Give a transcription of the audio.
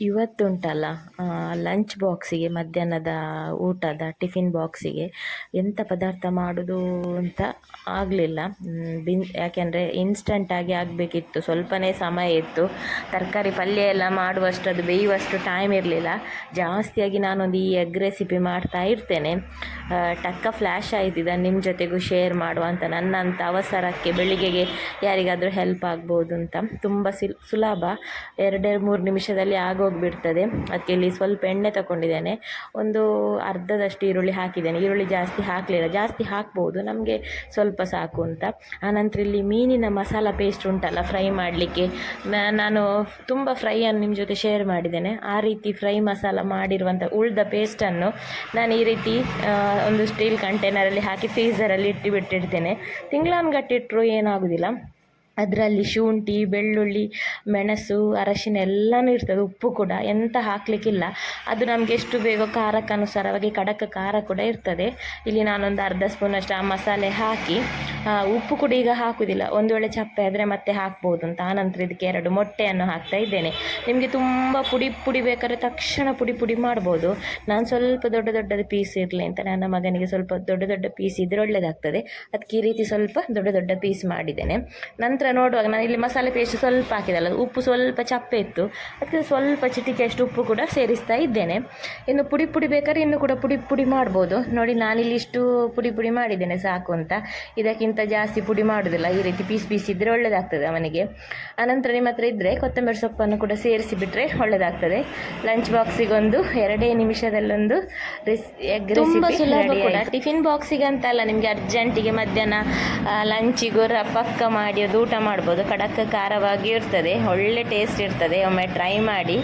ಇವತ್ತುಂಟಲ್ಲ lunch ಬಾಕ್ಸಿಗೆ ಮಧ್ಯಾಹ್ನದ ಊಟದ tiffin ಬಾಕ್ಸಿಗೆ ಎಂಥ ಪದಾರ್ಥ ಮಾಡೋದು ಅಂತ ಆಗಲಿಲ್ಲ. ಬಿನ್, ಯಾಕೆಂದರೆ ಇನ್ಸ್ಟಂಟಾಗಿ ಆಗಬೇಕಿತ್ತು. ಸ್ವಲ್ಪನೇ ಸಮಯ ಇತ್ತು. ತರಕಾರಿ ಪಲ್ಯ ಎಲ್ಲ ಮಾಡುವಷ್ಟು ಅದು ಬೇಯುವಷ್ಟು ಟೈಮ್ ಇರಲಿಲ್ಲ. ಜಾಸ್ತಿಯಾಗಿ ನಾನೊಂದು ಈ ಎಗ್ ರೆಸಿಪಿ ಮಾಡ್ತಾ ಇರ್ತೇನೆ. ಟಕ್ಕ ಫ್ಲ್ಯಾಶ್ ಆಯ್ತಿದ್ದ ನಿಮ್ಮ ಜೊತೆಗೂ ಶೇರ್ ಮಾಡುವ ಅಂತ ನನ್ನಂಥ ಅವಸರಕ್ಕೆ ಬೆಳಿಗ್ಗೆಗೆ ಯಾರಿಗಾದರೂ ಹೆಲ್ಪ್ ಆಗ್ಬೋದು ಅಂತ. ತುಂಬ ಸಿಲ್, ಸುಲಭ. ಎರಡೆರಡು ಮೂರು ನಿಮಿಷದಲ್ಲಿ ಆಗೋಗ್ಬಿಡ್ತದೆ ಅದಕ್ಕೆ ಇಲ್ಲಿ ಸ್ವಲ್ಪ ಎಣ್ಣೆ ತಗೊಂಡಿದ್ದೇನೆ ಒಂದು ಅರ್ಧದಷ್ಟು ಈರುಳ್ಳಿ ಹಾಕಿದ್ದೇನೆ. ಈರುಳ್ಳಿ ಜಾಸ್ತಿ ಹಾಕಲಿಲ್ಲ. ಜಾಸ್ತಿ ಹಾಕ್ಬೋದು. ನಮಗೆ ಸ್ವಲ್ಪ ಸಾಕು ಅಂತ. ಆನಂತರ ಇಲ್ಲಿ ಮೀನಿನ ಮಸಾಲ ಪೇಸ್ಟ್ ಉಂಟಲ್ಲ ಫ್ರೈ ಮಾಡಲಿಕ್ಕೆ. ನಾನು ತುಂಬ ಫ್ರೈಯನ್ನು ನಿಮ್ಮ ಜೊತೆ ಶೇರ್ ಮಾಡಿದ್ದೇನೆ. ಆ ರೀತಿ ಫ್ರೈ ಮಸಾಲ ಮಾಡಿರುವಂಥ ಉಳಿದ ಪೇಸ್ಟನ್ನು ನಾನು ಈ ರೀತಿ ಒಂದು ಸ್ಟೀಲ್ ಕಂಟೈನರಲ್ಲಿ ಹಾಕಿ ಫ್ರೀಝರಲ್ಲಿ ಇಟ್ಟು ಬಿಟ್ಟಿಡ್ತೇನೆ. ತಿಂಗಳಾನ್ಗಟ್ಟಿಟ್ಟರು ಏನಾಗೋದಿಲ್ಲ. ಅದರಲ್ಲಿ ಶುಂಠಿ, ಬೆಳ್ಳುಳ್ಳಿ, ಮೆಣಸು, ಅರಶಿನ ಎಲ್ಲನೂ ಇರ್ತದೆ, ಉಪ್ಪು ಕೂಡ. ಎಂತ ಹಾಕಲಿಕ್ಕಿಲ್ಲ. ಅದು ನಮಗೆ ಎಷ್ಟು ಬೇಗ ಖಾರಕ್ಕನುಸಾರವಾಗಿ ಖಡಕ್ ಖಾರ ಕೂಡ ಇರ್ತದೆ. ಇಲ್ಲಿ ನಾನೊಂದು ಅರ್ಧ ಸ್ಪೂನಷ್ಟು ಆ ಮಸಾಲೆ ಹಾಕಿ ಉಪ್ಪು ಕೂಡ ಈಗ ಹಾಕುವುದಿಲ್ಲ ಒಂದು ವೇಳೆ ಚಪ್ಪೆ ಆದರೆ ಮತ್ತೆ ಹಾಕ್ಬೋದು ಅಂತ. ಆನಂತರ ಇದಕ್ಕೆ ಎರಡು ಮೊಟ್ಟೆಯನ್ನು ಹಾಕ್ತಾ ಇದ್ದೇನೆ. ನಿಮಗೆ ತುಂಬ ಪುಡಿ ಪುಡಿ ಬೇಕಾದ್ರೆ ತಕ್ಷಣ ಪುಡಿ ಪುಡಿ ಮಾಡ್ಬೋದು. ನಾನು ಸ್ವಲ್ಪ ದೊಡ್ಡ ದೊಡ್ಡದು ಪೀಸ್ ಇರಲಿ ಅಂತ. ನನ್ನ ಮಗನಿಗೆ ಸ್ವಲ್ಪ ದೊಡ್ಡ ದೊಡ್ಡ ಪೀಸ್ ಇದ್ರೆ ಒಳ್ಳೆಯದಾಗ್ತದೆ ಅದಕ್ಕೆ ಈ ರೀತಿ ಸ್ವಲ್ಪ ದೊಡ್ಡ ದೊಡ್ಡ ಪೀಸ್ ಮಾಡಿದ್ದೇನೆ. ನಂತರ ನೋಡುವಾಗ ನಾನು ಇಲ್ಲಿ ಮಸಾಲೆ ಪೇಸ್ಟ್ ಸ್ವಲ್ಪ ಹಾಕಿದಲ್ಲ. ಉಪ್ಪು ಸ್ವಲ್ಪ ಚಪ್ಪೆ ಇತ್ತು. ಅದಕ್ಕೆ ಸ್ವಲ್ಪ ಚಿಟಿಕೆಯಷ್ಟು ಉಪ್ಪು ಕೂಡ ಸೇರಿಸ್ತಾ ಇದ್ದೇನೆ. ಇನ್ನು ಪುಡಿ ಪುಡಿ ಬೇಕಾದ್ರೆ ಇನ್ನು ಕೂಡ ಪುಡಿ ಪುಡಿ ಮಾಡ್ಬೋದು. ನೋಡಿ ನಾನಿಲ್ಲಿ ಇಷ್ಟು ಪುಡಿ ಪುಡಿ ಮಾಡಿದ್ದೇನೆ. ಸಾಕು ಅಂತ. ಇದಕ್ಕಿಂತ ಜಾಸ್ತಿ ಪುಡಿ ಮಾಡೋದಿಲ್ಲ. ಈ ರೀತಿ ಪೀಸ್ ಪೀಸ್ ಇದ್ದರೆ ಒಳ್ಳೆಯದಾಗ್ತದೆ ಅವನಿಗೆ. ಆನಂತರ ನಿಮ್ಮ ಹತ್ರ ಇದ್ದರೆ ಕೊತ್ತಂಬರಿ ಸೊಪ್ಪನ್ನು ಕೂಡ ಸೇರಿಸಿಬಿಟ್ರೆ ಒಳ್ಳೆಯದಾಗ್ತದೆ ಲಂಚ್ ಬಾಕ್ಸಿಗೊಂದು ಎರಡೇ ನಿಮಿಷದಲ್ಲೊಂದು ರೆಸ್ ಎಗ್ ರೆಸಿಪಿ ಕೂಡ. ಟಿಫಿನ್ ಬಾಕ್ಸಿಗೆ ಅಂತ ಅಲ್ಲ ನಿಮಗೆ ಅರ್ಜೆಂಟಿಗೆ ಮಧ್ಯಾಹ್ನ ಲಂಚಿಗೂ ಪಕ್ಕ ಮಾಡಿ ಅದು ಊಟ ಮಾಡ್ಬೋದು. ಖಡಕ್ ಖಾರವಾಗಿ ಇರ್ತದೆ. ಒಳ್ಳೆ ಟೇಸ್ಟ್ ಇರ್ತದೆ. ಒಮ್ಮೆ ಟ್ರೈ ಮಾಡಿ.